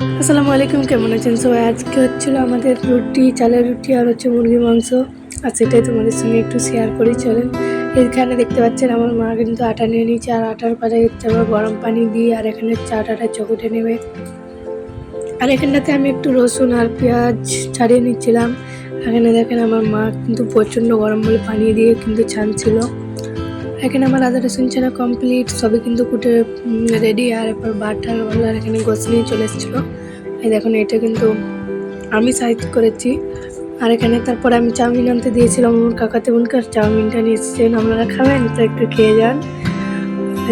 আসসালামু আলাইকুম, কেমন আছেন সবাই? আজকে হচ্ছিল আমাদের রুটি, চালের রুটি আর হচ্ছে মুরগি মাংস। আর সেটাই তোমাদের সঙ্গে একটু শেয়ার করি, চলেন। এখানে দেখতে পাচ্ছেন আমার মা কিন্তু আটা নিয়ে নিচ্ছে আর আটার পরে হচ্ছে আবার গরম পানি দিয়ে, আর এখানে হচ্ছে আটাটা চকুটে নেবে। আর এখানটাতে আমি একটু রসুন আর পেঁয়াজ ছাড়িয়ে নিচ্ছিলাম। এখানে দেখেন আমার মা কিন্তু প্রচণ্ড গরম বলে পানি দিয়ে কিন্তু ছানছিল। এখানে আমার আদা রসুন ছাড়া কমপ্লিট সবই কিন্তু কুটে রেডি আর এরপর বাটার আর এখানে গোস নিয়ে চলে এসেছিল। এই দেখুন, এটা কিন্তু আমি সাইজ করেছি। আর এখানে তারপরে আমি চাউমিন আনতে দিয়েছিলাম আমার কাকাতে বোনকার চাউমিনটা নিয়ে এসেছেন, আপনারা খাবেন, তো একটু খেয়ে যান।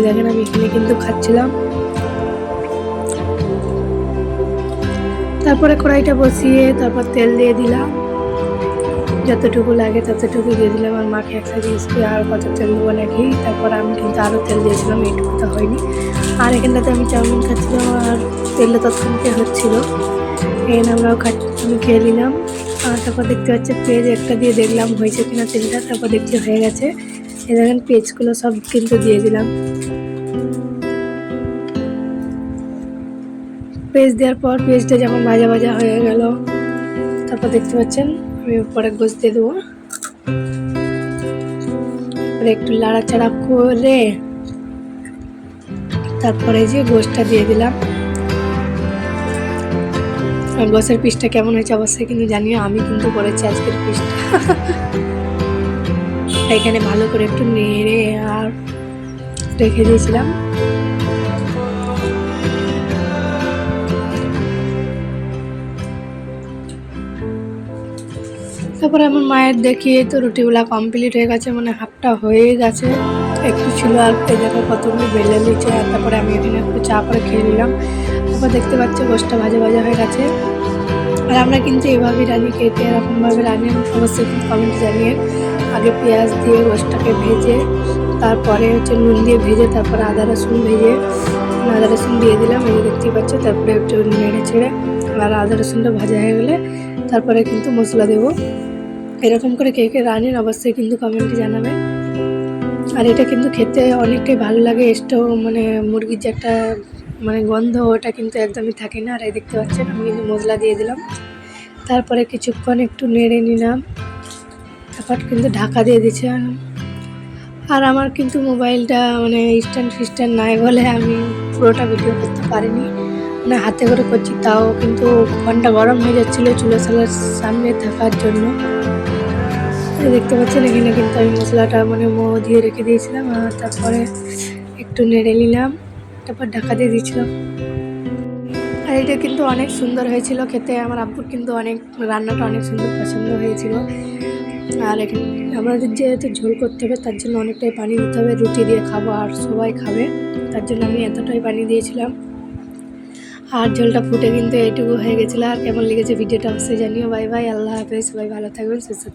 দেখেন, আমি এখানে কিন্তু খাচ্ছিলাম। তারপরে কড়াইটা বসিয়ে তারপর তেল দিয়ে দিলাম। যতটুকু লাগে ততটুকু দিয়ে দিলাম। আর মাকে জিনিস দিয়ে আর কত তেল দেবো নাকি, তারপর আমি কিন্তু আরও তেল দিয়েছিলাম, এইটুকু তো হয়নি। আর এখানটাতে আমি চাউমিন খাচ্ছিলাম আর তেলটা তৎক্ষণতে হচ্ছিল। এখানে আমরাও খাচ্ছি, আমি খেয়ে নিলাম। আর তারপর দেখতে পাচ্ছি, পেঁয়াজ একটা দিয়ে দেখলাম হয়েছে কিনা তেলটা, তারপর দেখছি হয়ে গেছে। এ দেখেন, পেঁয়াজগুলো সব কিন্তু দিয়ে দিলাম। পেঁয়াজ দেওয়ার পর পেঁয়াজটা যখন ভাজা ভাজা হয়ে গেল, তারপর দেখতে পাচ্ছেন আমি পরে গোস দিয়ে দেবো একটু লাড়াচাড়া করে তারপরে যে গোসটা দিয়ে দিলাম। গোসের পিসটা কেমন হয়েছে অবশ্যই কিন্তু জানিও, আমি কিন্তু করেছি আজকের পিসটা। এখানে ভালো করে একটু নেড়ে আর রেখে দিয়েছিলাম। তারপরে আমার মায়ের দেখি, এই তো রুটিগুলা কমপ্লিট হয়ে গেছে মানে হাফটা হয়ে গেছে। একটু ছিল আর দেখো কতগুলো বেলে নিচ্ছে আর তারপরে আমি এখানে একটু চা করে খেয়ে নিলাম। তারপর দেখতে পাচ্ছি গোষ্ঠটা ভাজা ভাজা হয়ে গেছে। আর আমরা কিন্তু এভাবেই রানি কেটে এরকমভাবে রানি অবশ্যই কমেন্টে জানিয়ে আগে পেঁয়াজ দিয়ে গোষ্ঠটাকে ভেজে, তারপরে হচ্ছে নুন দিয়ে ভেজে, তারপরে আদা রসুন ভেজে, আদা রসুন দিয়ে দিলাম, এই যে দেখতেই পাচ্ছ, তারপরে একটু নেড়ে ছেড়ে, আর আদা রসুনটা ভাজা হয়ে গেলে তারপরে কিন্তু মশলা দেবো। এরকম করে কে কে রানেন অবশ্যই কিন্তু কমেন্টে জানাবে। আর এটা কিন্তু খেতে অনেকটাই ভালো লাগে এসটো মানে মুরগির যে একটা মানে গন্ধ, ওটা কিন্তু একদমই থাকে না। আর এই দেখতে পাচ্ছেন, আমি কিন্তু মশলা দিয়ে দিলাম। তারপরে কিছুক্ষণ একটু নেড়ে নিলাম। তারপর কিন্তু ঢাকা দিয়ে দিচ্ছে। আর আমার কিন্তু মোবাইলটা মানে স্ট্যান্ড ফিস্ট্যান্ড নাই বলে আমি পুরোটা ভিডিও করতে পারিনি। মানে হাতে করে করছি, তাও কিন্তু ফোনটা গরম হয়ে যাচ্ছিল চুলো সালার সামনে থাকার জন্য। দেখতে পাচ্ছেন, এখানে কিন্তু আমি মশলাটা মানে মো দিয়ে রেখে দিয়েছিলাম আর তারপরে একটু নেড়ে নিলাম, তারপর ঢাকা দিয়ে দিয়েছিলাম। আর এটা কিন্তু অনেক সুন্দর হয়েছিল খেতে, আমার আব্বুর কিন্তু অনেক রান্নাটা অনেক সুন্দর পছন্দ হয়েছিল। আর এখানে আমাদের যেহেতু ঝোল করতে হবে, তার জন্য অনেকটাই পানি দিতে হবে, রুটি দিয়ে খাব আর সবাই খাবে, তার জন্য আমি এতটাই পানি দিয়েছিলাম। আর জলটা ফুটে কিন্তু এইটুকু হয়ে গেছিল। আর কেমন লেগেছে ভিডিওটা অবশ্যই জানিও। বাই বাই, আল্লাহ হাফেজ। সবাই ভালো থাকবেন, সুস্থ থাকবেন।